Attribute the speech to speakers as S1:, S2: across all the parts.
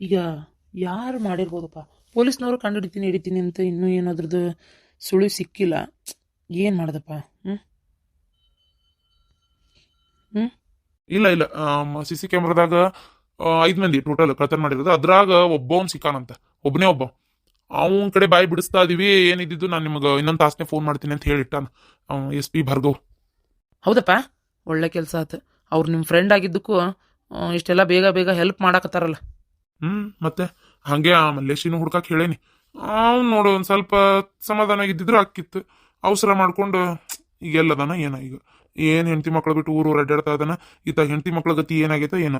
S1: ಈಗ ಯಾರು ಮಾಡಿರ್ಬೋದಪ್ಪ? ಪೊಲೀಸ್ನವರು ಕಂಡು ಹಿಡಿತೀನಿ ಹಿಡಿತೀನಿ ಅಂತ ಇನ್ನೂ ಏನು ಅದ್ರದ್ದು ಸುಳಿವು ಸಿಕ್ಕಿಲ್ಲ. ಏನು ಮಾಡ್ದಪ್ಪ? ಹ್ಞೂ
S2: ಇಲ್ಲ ಇಲ್ಲ. ಸಿ ಸಿ ಕ್ಯಾಮ್ರಾದಾಗ ಐದು ಮಂದಿ ಟೋಟಲ್ ಕಳ್ತನ ಮಾಡಿರೋದು. ಅದ್ರಾಗ ಒಬ್ಬವನ್ ಸಿಕ್ಕಾನಂತ. ಒಬ್ಬನೇ ಒಬ್ಬ. ಅವನ ಕಡೆ ಬಾಯಿ ಬಿಡಿಸ್ತಾ ಇದೀವಿ ಏನಿದ್ದು ನಾನು ನಿಮಗೆ ಇನ್ನೊಂದು ತಾಸನೇ ಫೋನ್ ಮಾಡ್ತೀನಿ ಅಂತ ಹೇಳಿಟ್ಟಾನ. ಎಸ್ ಪಿ ಭಾರ್ಗವ್
S1: ಹೌದಪ್ಪ? ಒಳ್ಳೆ ಕೆಲಸ ಆಯ್ತು ಅವ್ರು ನಿಮ್ಮ ಫ್ರೆಂಡ್ ಆಗಿದ್ದಕ್ಕೂ ಇಷ್ಟೆಲ್ಲ ಬೇಗ ಬೇಗ ಹೆಲ್ಪ್ ಮಾಡಾಕತ್ತಾರಲ್ಲ.
S2: ಹ್ಮ್ ಮತ್ತೆ? ಹಂಗೆ ಆ ಮಲ್ಲೇಶಿನೂ ಹುಡ್ಕಾಕ್ ಹೇಳೇನಿ. ಅವ್ನು ನೋಡು ಒಂದು ಸ್ವಲ್ಪ ಸಮಾಧಾನ ಆಗಿದ್ದಿದ್ರು ಆಕಿತ್ತು ಅವಸರ ಮಾಡ್ಕೊಂಡು ಈಗ ಎಲ್ಲದಾನ ಏನ ಈಗ? ಏನ್ ಹೆಂಡತಿ ಮಕ್ಳು ಬಿಟ್ಟು ಊರು ಊರು ಅಡ್ಡಾಡ್ತಾ ಇದ್ದಾನ ಈತ ಹೆಂಡತಿ ಮಕ್ಳ ಗತಿ ಏನಾಗೈತ ಏನೋ?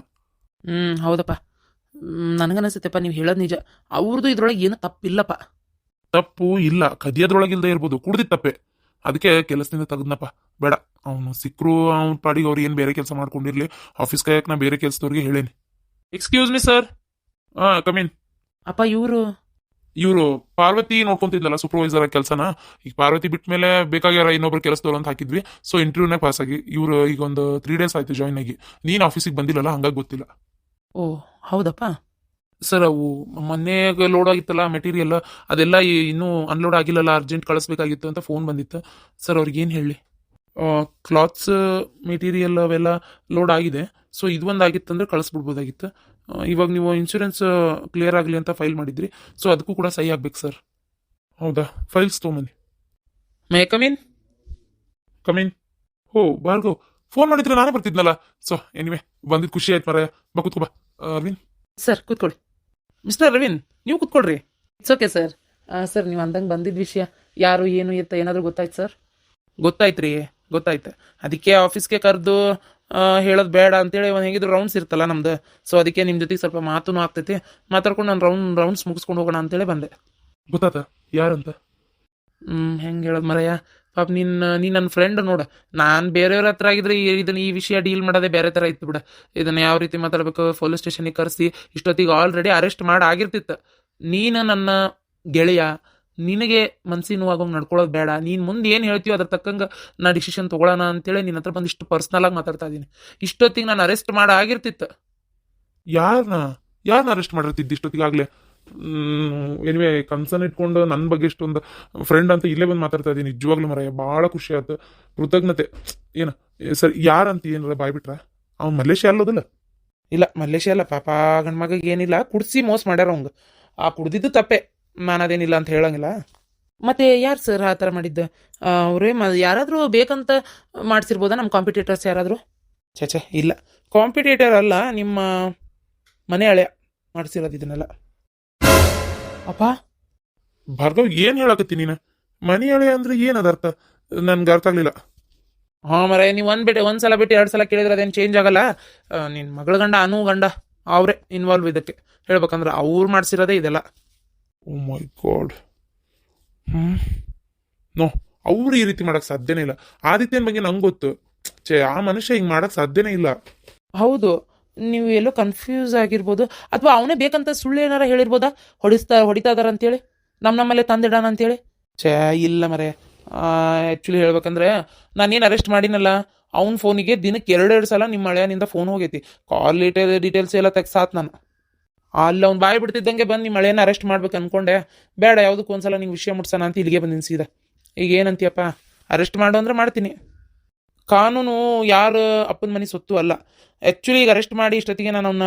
S1: ಹ್ಮ್ ಹೌದಪ್ಪ. ನನಗನ್ನಿಸುತ್ತೆಪ್ಪ ನೀವು ಹೇಳೋದು ನಿಜ. ಅವ್ರದ್ದು ಇದ್ರೊಳಗೆ ಏನು ತಪ್ಪಿಲ್ಲಪ್ಪ.
S2: ತಪ್ಪು ಇಲ್ಲ. ಕದಿಯೋದ್ರೊಳಗಿಲ್ದೇ ಇರ್ಬೋದು. ಕುಡ್ದಿದ್ ತಪ್ಪೆ. ಅದಕ್ಕೆ ಕೆಲಸದಿಂದ ತೆಗ್ದ್ನಪ್ಪ. ಬೇಡ. ಅವನು ಸಿಕ್ಕರು ಅವ್ನ ಪಾಡಿಗೆ ಅವ್ರು ಏನು ಬೇರೆ ಕೆಲಸ ಮಾಡ್ಕೊಂಡಿರ್ಲಿ. ಆಫೀಸ್ ಕಾಯಕ್ ನಾ ಬೇರೆ ಕೆಲಸದವ್ರಿಗೆ ಹೇಳೇನಿ. ಎಕ್ಸ್ಕ್ಯೂಸ್ ಮಿ ಸರ್ ಹಾ ಕಮೀನ್
S1: ಅಪ್ಪ ಇವರು?
S2: ಇವರು ಪಾರ್ವತಿ ನೋಡ್ಕೊಂತಿದ್ಲಲ್ಲ ಸೂಪರ್ವೈಸರ್ ಕೆಲಸನ ಈಗ ಪಾರ್ವತಿ ಬಿಟ್ಟ ಮೇಲೆ ಬೇಕಾಗ್ಯಾರ ಇನ್ನೊಬ್ರು ಕೆಲಸದವ್ರು ಅಂತ ಹಾಕಿದ್ವಿ. ಸೊ ಇಂಟರ್ವ್ಯೂನೇ ಪಾಸ್ ಆಗಿ ಇವರು ಈಗ ಒಂದು ತ್ರೀ ಡೇಸ್ ಆಯ್ತು ಜಾಯ್ನ್ ಆಗಿ. ನೀನ್ ಆಫೀಸಿಗೆ ಬಂದಿಲ್ಲಲ್ಲ ಹಂಗಾಗಿ ಗೊತ್ತಿಲ್ಲ.
S1: ಓ ಹೌದಪ್ಪ?
S2: ಸರ್ ಅವು ಮೊನ್ನೆಗೆ ಲೋಡ್ ಆಗಿತ್ತಲ್ಲ ಮೆಟೀರಿಯಲ್ ಅದೆಲ್ಲ ಇನ್ನೂ ಅನ್ಲೋಡ್ ಆಗಿಲ್ಲಲ್ಲ ಅರ್ಜೆಂಟ್ ಕಳಿಸ್ಬೇಕಾಗಿತ್ತು ಅಂತ ಫೋನ್ ಬಂದಿತ್ತು. ಸರ್ ಅವ್ರಿಗೆ ಏನು ಹೇಳಿ? ಕ್ಲಾತ್ಸ್ ಮೆಟೀರಿಯಲ್ ಅವೆಲ್ಲ ಲೋಡ್ ಆಗಿದೆ. ಸೊ ಇದು ಒಂದು ಆಗಿತ್ತಂದ್ರೆ ಕಳಿಸ್ಬಿಡ್ಬೋದಾಗಿತ್ತು. ಇವಾಗ ನೀವು ಇನ್ಶೂರೆನ್ಸ್ ಕ್ಲಿಯರ್ ಆಗಲಿ ಅಂತ ಫೈಲ್ ಮಾಡಿದ್ರಿ. ಸೊ ಅದಕ್ಕೂ ಕೂಡ ಸಹಿ ಆಗ್ಬೇಕು ಸರ್ ಹೌದಾ? Files ತೊಗೊಂಬನ್ನಿ.
S1: May come in
S2: come in ಹೋ ಭಾರ್ಗವ್ ಫೋನ್ ಮಾಡಿದ್ರೆ ನಾನೇ ಬರ್ತಿದ್ನಲ್ಲ. ಸೊ ಎನಿವೆ ಬಂದಿದ್ದು ಖುಷಿ ಆಯ್ತು ಮರ ಬಾ ಕೂತ್ಕೋ ಬಾ. ಅರವಿಂದ್.
S1: ಸರ್ ಕೂತ್ಕೊಳ್ಳಿ. ಮಿಸ್ಟರ್ ರವೀನ್ ನೀವು ಕೂತ್ಕೊಳ್ರಿ. ಇಟ್ಸ್ ಓಕೆ ಸರ್ ಸರ್ ನೀವು ಅಂದಂಗೆ ಬಂದಿದ್ದ ವಿಷಯ. ಯಾರು ಏನು ಎತ್ತ ಏನಾದರೂ ಗೊತ್ತಾಯ್ತು ಸರ್ ಗೊತ್ತಾಯ್ತು ರೀ ಗೊತ್ತಾಯ್ತು. ಅದಕ್ಕೆ ಆಫೀಸ್ಗೆ ಕರೆದು ಹೇಳೋದು ಬೇಡ ಅಂತೇಳಿ ಒಂದು ಹೇಗಿದ್ರು ರೌಂಡ್ಸ್ ಇರ್ತಲ್ಲ ನಮ್ದು. ಸೊ ಅದಕ್ಕೆ ನಿಮ್ಮ ಜೊತೆಗೆ ಸ್ವಲ್ಪ ಮಾತೂ ಆಗ್ತೈತಿ. ಮಾತಾಡ್ಕೊಂಡು ನಾನು ರೌಂಡ್ ರೌಂಡ್ಸ್ ಮುಗಿಸ್ಕೊಂಡು ಹೋಗೋಣ ಅಂತೇಳಿ ಬಂದೆ.
S2: ಗೊತ್ತಾತ? ಯಾರಂತ?
S1: ಹ್ಞೂ ಹೆಂಗೆ ಹೇಳೋದು ಮರಯ್ಯ? ಪಾಪ ನಿನ್ನ ನೀನು ನನ್ನ ಫ್ರೆಂಡ್ ನೋಡು. ನಾನು ಬೇರೆಯವ್ರ ಹತ್ರ ಆಗಿದ್ರೆ ಈ- ಇದನ್ನ ಈ ವಿಷಯ ಡೀಲ್ ಮಾಡೋದೇ ಬೇರೆ ಥರ ಇತ್ತು ಬಿಡ. ಇದನ್ನು ಯಾವ ರೀತಿ ಮಾತಾಡಬೇಕು ಪೊಲೀಸ್ ಸ್ಟೇಷನಿಗೆ ಕರೆಸಿ ಇಷ್ಟೊತ್ತಿಗೆ ಆಲ್ರೆಡಿ ಅರೆಸ್ಟ್ ಮಾಡಿ ಆಗಿರ್ತಿತ್ತು. ನೀನು ನನ್ನ ಗೆಳೆಯ ನಿನಗೆ ಮನ್ಸಿನ ನೋವಾಗೋಂಗೆ ನಡ್ಕೊಳ್ಳೋದು ಬೇಡ. ನೀನು ಮುಂದೆ ಏನು ಹೇಳ್ತೀಯೋ ಅದ್ರ ತಕ್ಕಂಗೆ ನಾ ಡಿಸಿಷನ್ ತೊಗೊಳ್ಳೋಣ ಅಂತೇಳಿ ನಿನ್ನ ಹತ್ರ ಬಂದು ಇಷ್ಟು ಪರ್ಸ್ನಲ್ ಆಗಿ ಮಾತಾಡ್ತಾ ಇದ್ದೀನಿ ಇಷ್ಟೊತ್ತಿಗೆ ನಾನು ಅರೆಸ್ಟ್ ಮಾಡಿ ಆಗಿರ್ತಿತ್ತು.
S2: ಯಾರನ್ನ ಯಾರನ್ನ ಅರೆಸ್ಟ್ ಮಾಡಿರ್ತಿದ್ದು ಇಷ್ಟೊತ್ತಿಗಾಗಲೇ? ಎನಿವೆ ಕನ್ಸರ್ನ್ ಇಟ್ಕೊಂಡು ನನ್ನ ಬಗ್ಗೆ ಇಷ್ಟೊಂದು ಫ್ರೆಂಡ್ ಅಂತ ಇಲ್ಲೇ ಬಂದು ಮಾತಾಡ್ತಾ ಇದ್ದೀನಿ ನಿಜವಾಗ್ಲೂ ಮರ ಭಾಳ ಖುಷಿ ಆಯ್ತು. ಕೃತಜ್ಞತೆ. ಏನು ಸರ್ ಯಾರಂತ ಏನಾರ ಬಾಯ್ಬಿಟ್ರ? ಅವ್ನು ಮಲೇಷ್ಯಾ ಅಲ್ಲೋದಿಲ್ಲ
S1: ಇಲ್ಲ ಮಲೇಷ್ಯಾ ಅಲ್ಲ ಪಾಪ ಗಂಡ್ಮಗ ಏನಿಲ್ಲ. ಕುಡ್ಸಿ ಮೋಸ ಮಾಡ್ಯಾರ ಅವಂಗೆ ಆ ಕುಡ್ದಿದ್ದು ತಪ್ಪೆ. ನಾನು ಅದೇನಿಲ್ಲ ಅಂತ ಹೇಳಂಗಿಲ್ಲ. ಮತ್ತೆ ಯಾರು ಸರ್ ಆ ಥರ ಮಾಡಿದ್ದು? ಅವರೇ ಮ ಯಾರಾದರೂ ಬೇಕಂತ ಮಾಡಿಸಿರ್ಬೋದಾ ನಮ್ಮ ಕಾಂಪಿಟೇಟರ್ಸ್ ಯಾರಾದರೂ? ಛೇ ಛೇ ಇಲ್ಲ. ಕಾಂಪಿಟೇಟರ್ ಅಲ್ಲ ನಿಮ್ಮ ಮನೆ ಹಳೆಯ ಮಾಡಿಸಿರೋದು ಇದನ್ನೆಲ್ಲ. ಅಪ್ಪ?
S2: ಭಾರ್ಗವ್ ಏನು ಹೇಳಕತ್ತಿ ನೀನು? ಮನೆ ಹಳೆಯ ಅಂದ್ರೆ ಏನದ ಅರ್ಥ? ನನ್ಗೆ ಅರ್ಥ ಆಗಲಿಲ್ಲ.
S1: ಹಾಂ ಮರ ನೀವು ಒಂದು ಬಿಟ್ಟು ಒಂದು ಸಲ ಬಿಟ್ಟು ಎರಡು ಸಲ ಕೇಳಿದ್ರೆ ಅದೇನು ಚೇಂಜ್ ಆಗಲ್ಲ. ನಿನ್ನ ಮಗಳ ಗಂಡ ಅನು ಗಂಡ ಅವರೇ ಇನ್ವಾಲ್ವ್ ಇದಕ್ಕೆ. ಹೇಳ್ಬೇಕಂದ್ರೆ ಅವ್ರು ಮಾಡಿಸಿರೋದೇ ಇದೆಲ್ಲ.
S2: ಓ ಮೈ ಗಾಡ್ ಹ್ಮ್? ನೋ ಅವ್ರು ಈ ರೀತಿ ಮಾಡಕ್ ಸಾಧ್ಯನೇ ಇಲ್ಲ. ಆದಿತ್ಯನ ಬಗ್ಗೆ ನಂಗೆ ಗೊತ್ತು. ಛೇ ಆ ಮನುಷ್ಯ ಹಿಂಗೆ ಮಾಡಕ್ ಸಾಧ್ಯನೇ ಇಲ್ಲ.
S1: ಹೌದು. ನೀವು ಎಲ್ಲೋ ಕನ್ಫ್ಯೂಸ್ ಆಗಿರ್ಬೋದು. ಅಥವಾ ಅವನೇ ಬೇಕಂತ ಸುಳ್ಳು ಏನಾರ ಹೇಳಿರ್ಬೋದಾ? ಹೊಡಿಸ್ತಾ ಹೊಡಿತಾ ಇದಾರ ಅಂತೇಳಿ? ನಮ್ಮ ನಮ್ಮಲ್ಲೇ ತಂದಿಡೋಣ ಅಂತೇಳಿ? ಛೇ ಇಲ್ಲ ಮರೆ. ಆ್ಯಕ್ಚುಲಿ ಹೇಳ್ಬೇಕಂದ್ರೆ ನಾನೇನು ಅರೆಸ್ಟ್ ಮಾಡಿನಲ್ಲ ಅವ್ನ ಫೋನಿಗೆ ದಿನಕ್ಕೆ ಎರಡೆರಡು ಸಲ ನಿಮ್ಮ ಹಳೆಯನಿಂದ ಫೋನ್ ಹೋಗೈತಿ. ಕಾಲ್ ಡೀಟೇಲ್ ಡೀಟೇಲ್ಸ್ ಎಲ್ಲ ತೆಗ್ಸಾತ್ ನಾನು. ಅಲ್ಲಿ ಅವ್ನು ಬಾಯಿ ಬಿಡ್ತಿದ್ದಂಗೆ ಬಂದು ನಿಮ್ಮ ಮಳೆಯನ್ನು ಅರೆಸ್ಟ್ ಮಾಡ್ಬೇಕು ಅನ್ಕೊಂಡೆ. ಬೇಡ, ಯಾವುದಕ್ಕೂ ಒಂದ್ಸಲ ನಿಂಗೆ ವಿಷಯ ಮುಟ್ಸೋಣ ಅಂತ ಇಲ್ಲಿಗೆ ಬಂದಿನಿ ಸೀದಾ. ಈಗ ಏನಂತೀಯಪ್ಪ? ಅರೆಸ್ಟ್ ಮಾಡು ಅಂದ್ರೆ ಮಾಡ್ತೀನಿ. ಕಾನೂನು ಯಾರು ಅಪ್ಪನ ಮನೆ ಸೊತ್ತು ಅಲ್ಲ. ಆ್ಯಕ್ಚುಲಿ ಈಗ ಅರೆಸ್ಟ್ ಮಾಡಿ ಇಷ್ಟೊತ್ತಿಗೆ ನಾನು ಅವನ್ನ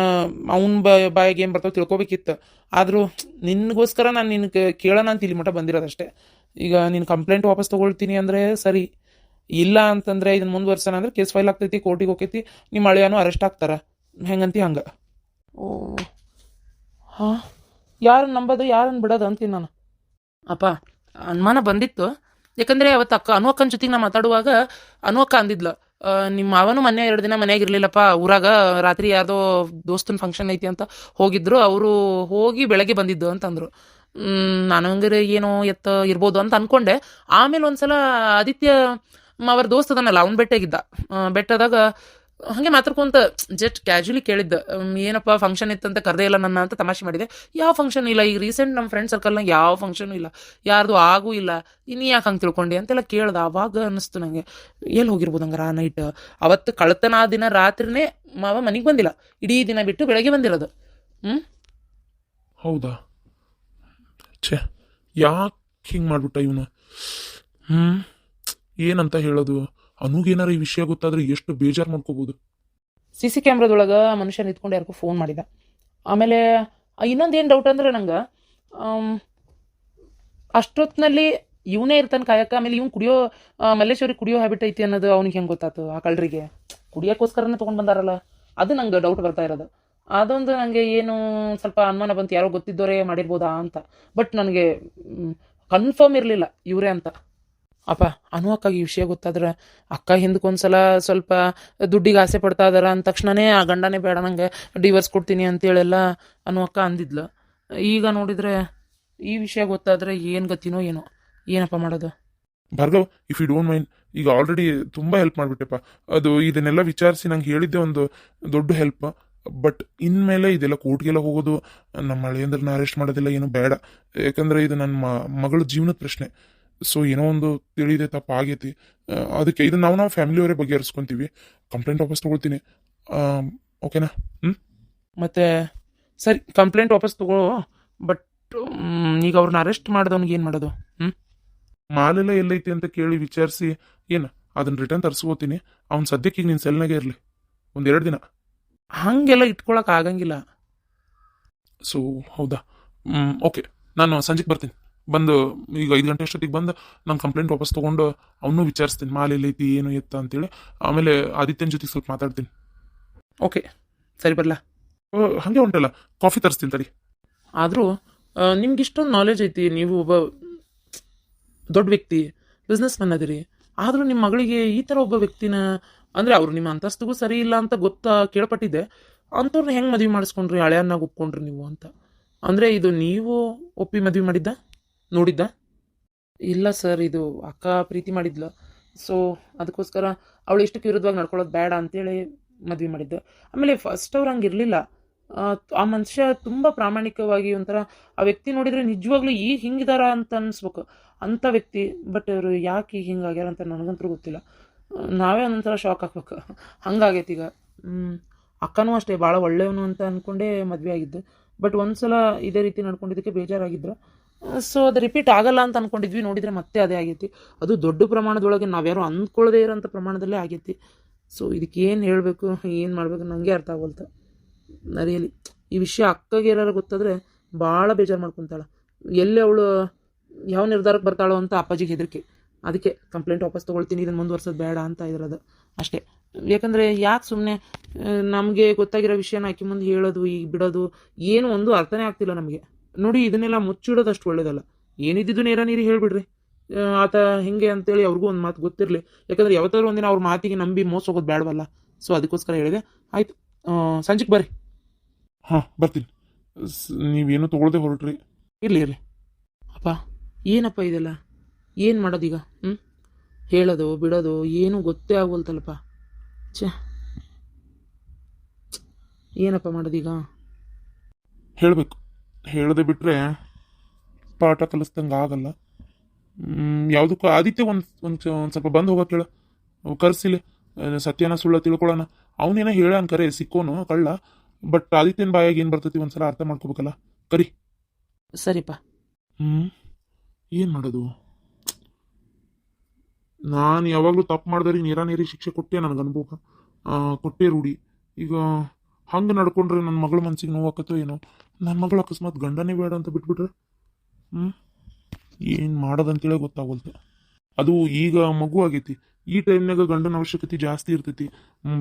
S1: ಅವನ ಬಾಯಿಗೆ ಏನು ಬರ್ತಾವೆ ತಿಳ್ಕೊಬೇಕಿತ್ತು. ಆದರೂ ನಿನಗೋಸ್ಕರ ನಾನು ನಿನಗೆ ಕೇಳೋಣ ಅಂತ ಇಲ್ಲಿ ಮಟ್ಟ ಬಂದಿರೋದಷ್ಟೇ. ಈಗ ನೀನು ಕಂಪ್ಲೇಂಟ್ ವಾಪಸ್ ತೊಗೊಳ್ತೀನಿ ಅಂದರೆ ಸರಿ. ಇಲ್ಲ ಅಂತಂದರೆ ಇದನ್ನು ಮುಂದುವರ್ಸೋಣ ಅಂದರೆ ಕೇಸ್ ಫೈಲ್ ಆಗ್ತೈತಿ ಕೋರ್ಟಿಗೆ ಹೋಗೈತಿ ನಿಮ್ಮ ಹಳೆಯನು ಅರೆಸ್ಟ್ ಆಗ್ತಾರೆ. ಹೆಂಗಂತಿ ಹಂಗೆ? ಓ. ಹಾಂ? ಯಾರನ್ನ ನಂಬೋದು, ಯಾರನ್ನ ಬಿಡೋದು ಅಂತೀನಿ ನಾನು. ಅಪ್ಪ, ಅನುಮಾನ ಬಂದಿತ್ತು. ಯಾಕಂದರೆ ಅವತ್ತು ಅಕ್ಕ, ಅನು ಅಕ್ಕನ ಜೊತೆಗೆ ನಾ ಮಾತಾಡುವಾಗ ಅನು ಅಕ್ಕ ಅಂದಿದ್ಲು ನಿಮ್ಮ ಮಾವನು ಮೊನ್ನೆ ಎರಡು ದಿನ ಮನೆಯಾಗ ಇರಲಿಲ್ಲಪ್ಪ, ಊರಾಗ ರಾತ್ರಿ ಯಾವುದೋ ದೋಸ್ತನ ಫಂಕ್ಷನ್ ಐತಿ ಅಂತ ಹೋಗಿದ್ರು, ಅವರು ಹೋಗಿ ಬೆಳಗ್ಗೆ ಬಂದಿದ್ದು ಅಂತಂದರು. ನಾನು ಹಂಗಾರೆ ಏನೋ ಎತ್ತ ಇರ್ಬೋದು ಅಂತ ಅಂದ್ಕೊಂಡೆ ಆಮೇಲೆ ಒಂದು ಸಲ ಆದಿತ್ಯ ಅವರ ದೋಸ್ತ ಅದನ್ನಲ್ಲ, ಅವ್ನು ಬೆಟ್ಟಾಗಿದ್ದ ಬೆಟ್ಟದಾಗ ಹಾಗೆ ಮಾತಾಡ್ಕೊಂತ ಜಸ್ಟ್ ಕ್ಯಾಶುಲಿ ಕೇಳಿದ್ದ "ಹ್ಮ್, ಏನಪ್ಪ ಫಂಕ್ಷನ್ ಇತ್ತಂತ ಕರೆದೇ ಇಲ್ಲ ನನ್ನ ಅಂತ ತಮಾಷೆ ಮಾಡಿದೆ. ಯಾವ ಫಂಕ್ಷನ್ ಇಲ್ಲ ಈಗ ರೀಸೆಂಟ್ ನಮ್ಮ ಫ್ರೆಂಡ್ ಸರ್ಕಲ್ನಾಗ ಯಾವ ಫಂಕ್ಷನು ಇಲ್ಲ ಯಾರ್ದು ಆಗೂ ಇಲ್ಲ ಇನ್ನು ಯಾಕೆ ಹಂಗೆ ತಿಳ್ಕೊಂಡೆ? ಅಂತೆಲ್ಲ ಕೇಳ್ದೆ ಅವಾಗ ಅನ್ನಿಸ್ತು ನನಗೆ ಎಲ್ಲಿ ಹೋಗಿರ್ಬೋದು ಹಂಗಾರ ಆ ನೈಟ್ ಅವತ್ತು ಕಳ್ತನ ದಿನ ರಾತ್ರಿನೇ ಮಾವ ಮನೆಗೆ ಬಂದಿಲ್ಲ ಇಡೀ ದಿನ ಬಿಟ್ಟು ಬೆಳಗ್ಗೆ ಬಂದಿರೋದು. ಹ್ಞೂ
S2: ಹೌದಾ? ಛೇ ಯಾಕೆ ಹಿಂಗೆ ಮಾಡ್ಬಿಟ್ಟ ಇವನು? ಹ್ಞೂ ಏನಂತ ಹೇಳೋದು? ಅನುಗೇನಾರ ಈ ವಿಷಯ ಗೊತ್ತಾದ್ರೆ ಎಷ್ಟು ಬೇಜಾರು ಮಾಡ್ಕೋಬಹುದು
S1: ಸಿ ಸಿ ಕ್ಯಾಮ್ರಾದೊಳಗ ಮನುಷ್ಯ ನಿಂತ್ಕೊಂಡು ಯಾರಿಗೂ ಫೋನ್ ಮಾಡಿದ. ಆಮೇಲೆ ಇನ್ನೊಂದು ಏನು ಡೌಟ್ ಅಂದ್ರೆ ನಂಗೆ ಅಷ್ಟೊತ್ತಿನಲ್ಲಿ ಇವನೇ ಇರ್ತಾನೆ ಕಾಯಕ, ಆಮೇಲೆ ಇವ್ನು ಕುಡಿಯೋ ಮಲ್ಲೇಶ್ವರಿಗೆ ಮಲ್ಲೇಶ್ವರಿ ಕುಡಿಯೋ ಹ್ಯಾಬಿಟ್ ಐತಿ ಅನ್ನೋದು ಅವ್ನಿಗೆ ಹೆಂಗೆ ಗೊತ್ತಾತು ಆ ಕಳ್ಳರಿಗೆ ಕುಡಿಯೋಕ್ಕೋಸ್ಕರನೇ ತೊಗೊಂಡು ಬಂದಾರಲ್ಲ ಅದು ನಂಗೆ ಡೌಟ್ ಬರ್ತಾ ಇರೋದು. ಅದೊಂದು ನನಗೆ ಏನು ಸ್ವಲ್ಪ ಅನುಮಾನ ಬಂತು, ಯಾರೋ ಗೊತ್ತಿದ್ದವರೇ ಮಾಡಿರ್ಬೋದಾ ಅಂತ. ಬಟ್ ನನಗೆ ಕನ್ಫರ್ಮ್ ಇರಲಿಲ್ಲ ಇವರೇ ಅಂತ. ಅಪ್ಪ ಅನು ಅಕ್ಕ ಈ ವಿಷಯ ಗೊತ್ತಾದ್ರೆ ಅಕ್ಕ ಹಿಂದಕ್ಕೊಂದ್ಸಲ ಸ್ವಲ್ಪ ದುಡ್ಡಿಗೆ ಆಸೆ ಪಡ್ತಾ ಇದಾರ ಅಂದ ತಕ್ಷಣನೇ ಆ ಗಂಡನೇ ಬೇಡ, ನಂಗೆ ಡಿವರ್ಸ್ ಕೊಡ್ತೀನಿ ಅಂತೇಳೆಲ್ಲ ಅನು ಅಕ್ಕ ಅಂದಿದ್ಲು. ಈಗ ನೋಡಿದ್ರೆ ಈ ವಿಷಯ ಗೊತ್ತಾದ್ರೆ ಏನು ಗತಿನೋ ಏನೋ. ಏನಪ್ಪ ಮಾಡೋದು?
S2: Bhargav if you don't mind ಈಗ ಆಲ್ರೆಡಿ ತುಂಬ ಹೆಲ್ಪ್ ಮಾಡಿಬಿಟ್ಟೆಪ್ಪ. ಅದು ಇದನ್ನೆಲ್ಲ ವಿಚಾರಿಸಿ ನಂಗೆ ಹೇಳಿದ್ದೆ ಒಂದು ದೊಡ್ಡ ಹೆಲ್ಪ್ ಬಟ್ ಇನ್ಮೇಲೆ ಇದೆಲ್ಲ ಕೋರ್ಟ್ಗೆಲ್ಲ ಹೋಗೋದು, ನಮ್ಮ ಹಳೆಯಂದ್ರನ್ನ ಅರೆಸ್ಟ್ ಮಾಡೋದಿಲ್ಲ ಏನು ಬೇಡ. ಯಾಕಂದ್ರೆ ಇದು ನನ್ನ ಮಗಳ ಜೀವನದ ಪ್ರಶ್ನೆ. ಸೊ ಏನೋ ಒಂದು ತಿಳಿದೆ ತಪ್ಪ ಆಗೈತಿ ಅದಕ್ಕೆ ಇದು ನಾವು ನಾವು ಫ್ಯಾಮಿಲಿಯವರೇ ಬಗೆಹರಿಸ್ಕೊಂತೀವಿ. ಕಂಪ್ಲೇಂಟ್ ವಾಪಸ್ ತೊಗೊಳ್ತೀನಿ. ಓಕೆನಾ ಹ್ಞೂ
S1: ಮತ್ತು ಸರಿ ಕಂಪ್ಲೇಂಟ್ ವಾಪಸ್ ತಗೋ ಬಟ್ ಈಗ ಅವ್ರನ್ನ ಅರೆಸ್ಟ್ ಮಾಡಿದವನಿಗೆ ಏನು ಮಾಡೋದು? ಹ್ಞೂ
S2: ಮಾಲೆಲ್ಲ ಎಲ್ಲೈತಿ ಅಂತ ಕೇಳಿ ವಿಚಾರಿಸಿ ಏನು ಅದನ್ನ ರಿಟರ್ನ್ ತರಿಸ್ಕೋತೀನಿ. ಅವ್ನು ಸದ್ಯಕ್ಕೆ ಈಗ ನಿನ್ನ ಸೆಲ್ನಾಗೆ ಇರಲಿ. ಒಂದೆರಡು ದಿನ.
S1: ಹಾಗೆಲ್ಲ ಇಟ್ಕೊಳಕ್ಕೆ ಆಗಂಗಿಲ್ಲ.
S2: ಸೊ ಹೌದಾ? ಓಕೆ ನಾನು ಸಂಜೆಗೆ ಬರ್ತೀನಿ. ಬಂದು ಈಗ ಐದು ಗಂಟೆ ಅಷ್ಟೊತ್ತಿಗೆ ಬಂದು ನಾನು ಕಂಪ್ಲೇಂಟ್ ವಾಪಸ್ ತೊಗೊಂಡು ಅವನು ವಿಚಾರಿಸ್ತೀನಿ. ಮಾಲ್ ಐತಿ ಏನು ಎತ್ತ ಅಂತೇಳಿ. ಆಮೇಲೆ ಆದಿತ್ಯನ ಜೊತೆಗೆ ಸ್ವಲ್ಪ ಮಾತಾಡ್ತೀನಿ.
S1: ಓಕೆ. ಸರಿ ಬರಲ್ಲ
S2: ಹಾಗೆ ಉಂಟಲ್ಲ. ಕಾಫಿ ತರಿಸ್ತೀನಿ ತಡಿ.
S1: ಆದರೂ ನಿಮ್ಗೆ ಇಷ್ಟೊಂದು ನಾಲೆಜ್ ಐತಿ. ನೀವು ಒಬ್ಬ ದೊಡ್ಡ ವ್ಯಕ್ತಿ ಬಿಸ್ನೆಸ್ ಮ್ಯಾನ್ ಅದಿರಿ. ಆದರೂ ನಿಮ್ಮ ಮಗಳಿಗೆ ಈ ಥರ ಒಬ್ಬ ವ್ಯಕ್ತಿನ ಅಂದರೆ ಅವರು ನಿಮ್ಮ ಅಂತಸ್ತಿಗೂ ಸರಿ ಇಲ್ಲ ಅಂತ ಗೊತ್ತಾ ಕೇಳ್ಪಟ್ಟಿದ್ದೆ. ಅಂಥವ್ರನ್ನ ಹೆಂಗೆ ಮದುವೆ ಮಾಡಿಸ್ಕೊಂಡ್ರಿ? ಹಳೆಯನ್ನಾಗಿ ಒಪ್ಕೊಂಡ್ರಿ ನೀವು ಅಂತ. ಅಂದರೆ ಇದು ನೀವು ಒಪ್ಪಿ ಮದುವೆ ಮಾಡಿದ್ದ? ನೋಡಿದ್ದ? ಇಲ್ಲ ಸರ್, ಇದು ಅಕ್ಕ ಪ್ರೀತಿ ಮಾಡಿದ್ಲು. ಸೊ ಅದಕ್ಕೋಸ್ಕರ ಅವಳು ಇಷ್ಟಕ್ಕೆ ವಿರುದ್ಧವಾಗಿ ನಡ್ಕೊಳ್ಳೋದು ಬೇಡ ಅಂತೇಳಿ ಮದುವೆ ಮಾಡಿದ್ದು. ಆಮೇಲೆ ಫಸ್ಟ್ ಅವ್ರು ಹಂಗೆ ಇರಲಿಲ್ಲ. ಆ ಮನುಷ್ಯ ತುಂಬ ಪ್ರಾಮಾಣಿಕವಾಗಿ ಒಂಥರ ಆ ವ್ಯಕ್ತಿ ನೋಡಿದರೆ ನಿಜವಾಗ್ಲೂ ಈ ಹಿಂಗಿದಾರ ಅಂತ ಅನ್ಸ್ಬೇಕು. ಅಂಥ ವ್ಯಕ್ತಿ ಬಟ್ ಅವರು ಯಾಕೆ ಈಗ ಹಿಂಗಾಗ್ಯಾರ ಅಂತ ನನಗಂತೂ ಗೊತ್ತಿಲ್ಲ. ನಾವೇ ಒಂದೊಂಥರ ಶಾಕ್ ಆಗ್ಬೇಕು. ಹಂಗಾಗೈತೆ ಈಗ. ಅಕ್ಕನೂ ಅಷ್ಟೇ ಭಾಳ ಒಳ್ಳೆಯವನು ಅಂತ ಅಂದ್ಕೊಂಡೇ ಮದುವೆ ಆಗಿದ್ದು. ಬಟ್ ಒಂದು ಸಲ ಇದೇ ರೀತಿ ನಡ್ಕೊಂಡಿದ್ದಕ್ಕೆ ಬೇಜಾರಾಗಿದ್ರು. ಸೊ ಅದು ರಿಪೀಟ್ ಆಗಲ್ಲ ಅಂತ ಅಂದ್ಕೊಂಡಿದ್ವಿ ನೋಡಿದರೆ ಮತ್ತೆ ಅದೇ ಆಗೈತಿ. ಅದು ದೊಡ್ಡ ಪ್ರಮಾಣದೊಳಗೆ ನಾವ್ಯಾರು ಅಂದ್ಕೊಳ್ಳದೇ ಇರೋಂಥ ಪ್ರಮಾಣದಲ್ಲೇ ಆಗೈತಿ. ಸೊ ಇದಕ್ಕೆ ಏನು ಹೇಳಬೇಕು, ಏನು ಮಾಡಬೇಕು ನನಗೆ ಅರ್ಥ ಆಗೋಲ್ತ. ನರಿಯಲಿ ಈ ವಿಷಯ ಅಕ್ಕಗೆ ಏನಾರು ಗೊತ್ತಾದರೆ ಭಾಳ ಬೇಜಾರು ಮಾಡ್ಕೊತಾಳೆ. ಎಲ್ಲಿ ಅವಳು ಯಾವ ನಿರ್ಧಾರಕ್ಕೆ ಬರ್ತಾಳೋ ಅಂತ ಅಪ್ಪಾಜಿಗೆ ಹೆದರಿಕೆ. ಅದಕ್ಕೆ ಕಂಪ್ಲೇಂಟ್ ವಾಪಸ್ ತೊಗೊಳ್ತೀನಿ ಇದನ್ನು ಮುಂದುವರ್ಸೋದು ಬೇಡ ಅಂತ ಇದ್ರದು ಅಷ್ಟೇ. ಯಾಕಂದರೆ ಯಾಕೆ ಸುಮ್ಮನೆ ನಮಗೆ ಗೊತ್ತಾಗಿರೋ ವಿಷಯನ ಆಕೆ ಮುಂದೆ ಹೇಳೋದು, ಈಗ ಬಿಡೋದು, ಏನು ಒಂದು ಅರ್ಥನೇ ಆಗ್ತಿಲ್ಲ ನಮಗೆ. ನೋಡಿ ಇದನ್ನೆಲ್ಲ ಮುಚ್ಚಿಡೋದು ಅಷ್ಟು ಒಳ್ಳೇದಲ್ಲ. ಏನಿದ್ದು ನೇರ ನೀರು ಹೇಳಿಬಿಡ್ರಿ. ಆತ ಹಿಂಗೆ ಅಂತೇಳಿ ಅವ್ರಿಗೂ ಒಂದು ಮಾತು ಗೊತ್ತಿರಲಿ. ಯಾಕಂದ್ರೆ ಯಾವತ್ತಾದ್ರೂ ಒಂದಿನ ಅವ್ರ ಮಾತಿಗೆ ನಂಬಿ ಮೋಸ ಹೋಗೋದು ಬೇಡವಲ್ಲ ಸೊ ಅದಕ್ಕೋಸ್ಕರ ಹೇಳಿದೆ. ಆಯ್ತು. ಸಂಜೆಗೆ ಬರ್ರಿ.
S2: ಹಾಂ ಬರ್ತೀನಿ. ನೀವೇನು ತೊಗೊಳ್ದೆ ಹೊರಟ್ರಿ.
S1: ಇರಲಿ ಇರಲಿ. ಅಪ್ಪ ಏನಪ್ಪ ಇದೆಲ್ಲ? ಏನು ಮಾಡೋದೀಗ? ಹ್ಞೂ ಹೇಳೋದು ಬಿಡೋದು ಏನೂ ಗೊತ್ತೇ ಆಗೋಲ್ತಲ್ಲಪ್ಪ. ಛೇ. ಏನಪ್ಪ ಮಾಡೋದೀಗ?
S2: ಹೇಳಬೇಕು. ಹೇಳದೆ ಬಿಟ್ಟರೆ ಪಾಠ ಕಲಿಸ್ದಂಗೆ ಆಗಲ್ಲ. ಯಾವುದಕ್ಕೂ ಆದಿತ್ಯ ಒಂದು ಒಂದು ಒಂದು ಸ್ವಲ್ಪ ಬಂದು ಹೋಗಕ್ಕೆ ಹೇಳ ಕರ್ಸಿಲಿ ಸತ್ಯನ ಸುಳ್ಳ ತಿಳ್ಕೊಳ್ಳೋಣ ಅವನೇನೋ ಹೇಳ ಕರೆ ಸಿಕ್ಕೋನು ಕಳ್ಳ. ಬಟ್ ಆದಿತ್ಯನ ಬಾಯಾಗ ಏನು ಬರ್ತೈತಿ ಒಂದ್ಸಲ ಅರ್ಥ ಮಾಡ್ಕೋಬೇಕಲ್ಲ. ಕರಿ.
S1: ಸರಿಪ್ಪ
S2: ಹ್ಞೂ ಏನು ಮಾಡೋದು? ನಾನು ಯಾವಾಗಲೂ ತಪ್ಪು ಮಾಡಿದ್ರೆ ನೇರ ನೀರಿ ಶಿಕ್ಷೆ ಕೊಟ್ಟೆ ನನಗೆ ಅನುಭವ. ಕೊಟ್ಟೆ ರೂಢಿ. ಈಗ ಹಂಗೆ ನಡ್ಕೊಂಡ್ರೆ ನನ್ನ ಮಗಳ ಮನ್ಸಿಗೆ ನೋವಾಕತ್ತೋ ಏನೋ. ನನ್ನ ಮಗಳು ಅಕಸ್ಮಾತ್ ಗಂಡನೇ ಬೇಡ ಅಂತ ಬಿಟ್ಬಿಟ್ರೆ? ಹ್ಞೂ ಏನು ಮಾಡೋದಂತೇಳಿ ಗೊತ್ತಾಗೋಲ್ತು. ಅದು ಈಗ ಮಗು ಆಗೈತಿ. ಈ ಟೈಮ್ನಾಗ ಗಂಡನ ಅವಶ್ಯಕತೆ ಜಾಸ್ತಿ ಇರ್ತೈತಿ.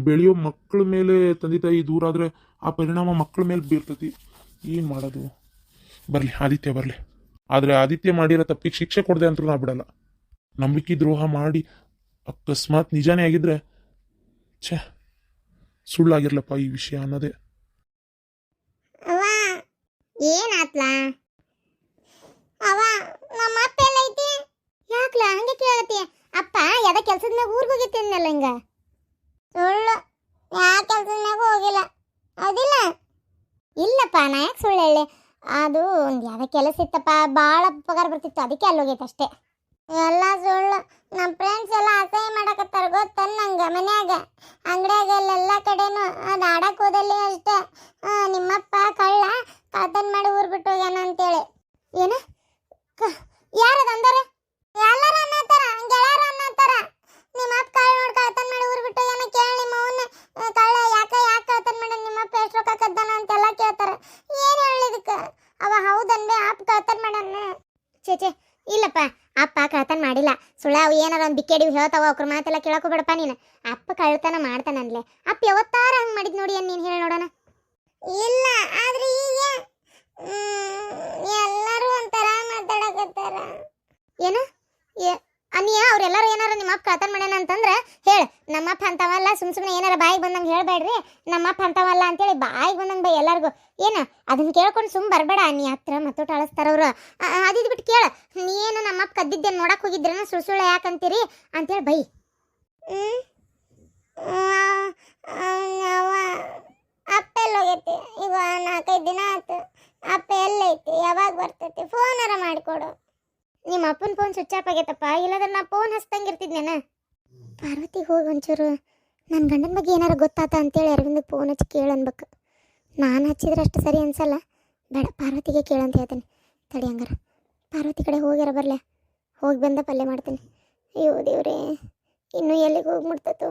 S2: ಬೆಳೆಯೋ ಮಕ್ಕಳ ಮೇಲೆ ತಂದೆ ತಾಯಿ ದೂರ ಆದರೆ ಆ ಪರಿಣಾಮ ಮಕ್ಕಳ ಮೇಲೆ ಬೀರ್ತೈತಿ. ಏನು ಮಾಡೋದು? ಬರಲಿ, ಆದಿತ್ಯ ಬರಲಿ. ಆದರೆ ಆದಿತ್ಯ ಮಾಡಿರೋ ತಪ್ಪಿಗೆ ಶಿಕ್ಷೆ ಕೊಡದೆ ಅಂತೂ ನಾ ಬಿಡಲ್ಲ. ನಂಬಿಕೆ ದ್ರೋಹ ಮಾಡಿ ಅಕಸ್ಮಾತ್ ನಿಜಾನೇ ಆಗಿದ್ರೆ, ಛೇ, ಸುಳ್ಳಾಗಿರ್ಲಪ್ಪ ಈ ವಿಷಯ ಅನ್ನೋದೇ.
S3: ಏನಾತ್ಲ? ಅವ ನಮ್ಮ ಅಪ್ಪ ಎಲ್ಲ ಐತಿ. ಯಾಕ್ಲ? ಹಂಗೆ ಅಪ್ಪ ಯಾವ ಕೆಲ್ಸದ ಮ್ಯಾಗ ಊರಿಗೆ ಹೋಗಿತ್ತೇನಲ್ಲ ಹಿಂಗ? ಸುಳ್ಳು. ಯಾ ಕೆಲ್ಸದ ಮ್ಯಾಗ ಹೋಗಿಲ್ಲ. ಹೌದಿಲ್ಲ? ಇಲ್ಲಪ್ಪ, ನಾ ಯಾಕೆ ಸುಳ್ಳು ಹೇಳಿ? ಅದು ಒಂದು ಯಾವ ಕೆಲಸ ಇತ್ತಪ್ಪ ಭಾಳ ಪಗಾರ ಬರ್ತಿತ್ತು. ಅದಕ್ಕೆ ಅಲ್ಲಿ ಹೋಗೈತೆ ಅಷ್ಟೇ. ಎಲ್ಲ ಸುಳ್ಳು. ನಮ್ಮ ಫ್ರೆಂಡ್ಸ್ ಎಲ್ಲ ಅಸಹ್ಯ ಮಾಡಕತ್ತಾರ ಗೊತ್ತಲ್ಲ ನಂಗೆ, ಮನ್ಯಾಗ? ಅಂಗಡಿಯಾಗ ಎಲ್ಲ ಕಡೆನು ಅದು ಆಡಕ್ಕೆ ಹೋದಲ್ಲಿ ಅಷ್ಟೇ. ನಿಮ್ಮಪ್ಪ ಕಳ್ಳ ಕಳ್ತನ ಮಾಡಿ ಊರ್ ಬಿಟ್ಟು ಹೋಗ್ಯಾನ ಅಂತೇಳಿ. ಏನ ಯಾರದ ಅಂದಾರ ಎಲ್ಲಾರು ಅನ್ನತ್ತಾರ ಗೆಳೆಯರು ಅನ್ನತ್ತಾರ ನಿಮ್ಮ ಅಪ್ಪ ಕಳ್ಳ ನೋಡಿ ಕಳ್ತನ ಮಾಡಿ ಊರ್ ಬಿಟ್ಟು ಹೋಗ್ಯಾನ ಕೇಳಿ ನಿಮ್ಮ ಅವನ್ನ ಕಳ್ಳ ಯಾಕ ಯಾಕ ಕಳ್ತನ ಮಾಡಿ ನಿಮ್ಮ ಅಪ್ಪ ಎಷ್ಟು ರೊಕ್ಕ ಕದ್ದಾನ ಅಂತೆಲ್ಲ ಕೇಳ್ತಾರ ಏನ್ ಹೇಳಿದಕ್ಕ ಅವ ಹೌದನ್ಬೆ ಅಪ್ಪ ಕಳ್ತನ ಮಾಡ್ಯಾನ ಚೇ ಚೇ ಇಲ್ಲಪ್ಪ ಅಪ್ಪ ಕಳ್ತನ ಮಾಡಿಲ್ಲ ಸುಳ್ಳ ಅವು ಏನಾರ ಒಂದು ಬಿಕ್ಕೇಡಿ ಹೇಳ್ತಾವ ಅವ್ರ ಮಾತೆಲ್ಲ ಕೇಳಕೋಬೇಡಪ್ಪ ನೀನು. ಅಪ್ಪ ಕಳ್ತನ ಮಾಡ್ತಾನಂದ್ಲೆ. ಅಪ್ಪ ಯಾವತ್ತಾರ ಹಂಗೆ ಮಾಡಿದ್ ನೋಡಿ ಏನ್ ನೀನು ಹೇಳಿ ನೋಡೋಣ? ಇಲ್ಲ ಆದ್ರೆ ಈಗ ಎಲ್ಲರೂ ಒಂಥರ ಮಾತಾಡಕತ್ತಾರ. ಏನು? ಅನ್ನಿಯ ಅವ್ರೆಲ್ಲರೂ ಏನಾರ ನಿಮ್ಮ ಅಪ್ಪ ಕಳ್ತನ ಮಾಡ್ಯಾನ ಅಂತಂದ್ರೆ ಹೇಳ. ನಮ್ಮಪ್ಪ ಅಂತವಲ್ಲ ಸುಮ್ ಸುಮ್ಮನೆ ಏನಾರ ಬಾಯಿಗೆ ಬಂದಂಗೆ ಹೇಳ್ಬೇಡ್ರಿ. ನಮ್ಮಪ್ಪ ಅಂತವಲ್ಲ ಅಂತೇಳಿ ಬಾಯಿಗೆ ಬಂದಂಗೆ ಬೈ ಎಲ್ಲರಿಗೂ. ಏನ? ಅದನ್ನ ಕೇಳ್ಕೊಂಡು ಸುಮ್ ಬರಬೇಡ. ನೀ ಹತ್ರ ಮತ್ತೊಟ್ಟು ಅಳಿಸ್ತಾರವ್ರು ಅದಿದ್ ಬಿಟ್ಟು ಕೇಳ. ನೀನು ನಮ್ಮಪ್ಪ ಕದ್ದಿದ್ದೆ ನೋಡಕ್ ಹೋಗಿದ್ರೇನ ಸುಳ್ಳು ಸುಳ್ಳು ಯಾಕಂತೀರಿ? ಅಂತೇಳಿ ಬೈ. ಅಪ್ಪ ಎಲ್ಲೋಗೈತಿ. ಈಗ ನಾಲ್ಕೈದು ದಿನ ಆಯ್ತು ಅಪ್ಪ ಎಲ್ಲೈತಿ. ಯಾವಾಗ ಬರ್ತೈತಿ? ಫೋನಾರ ಮಾಡಿಕೊಡು. ನಿಮ್ಮ ಅಪ್ಪನ ಫೋನ್ ಸ್ವಿಚ್ ಆಫ್ ಆಗೈತಪ್ಪ. ಇಲ್ಲದ್ರೆ ನಾ ಫೋನ್ ಹಚ್ತಂಗಿರ್ತಿದ್ನೇನ ಪಾರ್ವತಿಗೆ ಹೋಗಿ ಒಂಚೂರು ನನ್ನ ಗಂಡನ ಬಗ್ಗೆ ಏನಾರ ಗೊತ್ತಾತ ಅಂತೇಳಿ ಅರವಿಂದಕ್ಕೆ ಫೋನ್ ಹಚ್ಚಿ ಕೇಳನ್ಬೇಕು ನಾನು ಹಚ್ಚಿದ್ರೆ ಅಷ್ಟು ಸರಿ ಅನ್ಸಲ್ಲ. ಬೇಡ, ಪಾರ್ವತಿಗೆ ಕೇಳಂತ ಹೇಳ್ತೀನಿ. ತಡಿ ಹಂಗಾರ. ಪಾರ್ವತಿ ಕಡೆ ಹೋಗ್ಯಾರ ಬರಲೆ. ಹೋಗಿ ಬಂದ ಪಲ್ಯ ಮಾಡ್ತೀನಿ. ಅಯ್ಯೋ ದೇವ್ರೇ, ಇನ್ನೂ ಎಲ್ಲಿಗೆ ಹೋಗಿ ಮುಟ್ತತ್ತು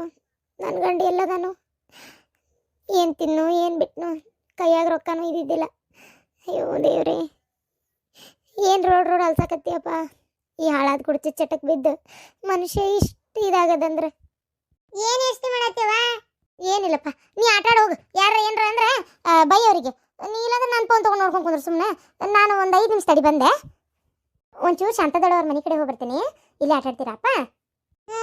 S3: ನನ್ನ ಗಂಡ ಎಲ್ಲದಾನು? ಏನು ತಿನ್ನು, ಏನು ಬಿಟ್ನು? ಕೈಯಾಗ ರೊಕ್ಕನೂ ಇದ್ದಿದ್ದಿಲ್ಲ. ಅಯ್ಯೋ ದೇವ್ರೇ, ಏನು ರೋಡ್ ರೋಡ್ ಅಲ್ಸಾಕತ್ತೀಯಪ್ಪ? ಈ ಹಾಳಾದ ಕುಡ್ಚಿ ಚಟಕ್ ಬಿದ್ದು ಮನುಷ್ಯ ಇಷ್ಟು ಇದಾಗದಂದ್ರೆ. ಏನು ಎಷ್ಟು ಮಾಡತ್ತೀವ? ಏನಿಲ್ಲಪ್ಪ, ನೀ ಆಟ ಹೋಗು. ಯಾರ ಏನ್ರ ಅಂದ್ರೆ ಬೈ ಅವರಿಗೆ. ನೀ ಇಲ್ಲಾಂದ್ರೆ ನಾನು ಫೋನ್ ತೊಗೊಂಡು ನೋಡ್ಕೊಂಡು ಕುಂದ್ರೆ ಸುಮ್ಮನೆ ನಾನು ಒಂದು ಐದು ನಿಮಿಷ ತಡಿ ಬಂದೆ. ಒಂಚೂರು ಶಾಂತದಳ ಅವ್ರ ಮನೆ ಕಡೆ ಹೋಗಿ ಬರ್ತೀನಿ. ಇಲ್ಲೇ ಆಟ ಆಡ್ತೀರಪ್ಪ ಹ್ಞೂ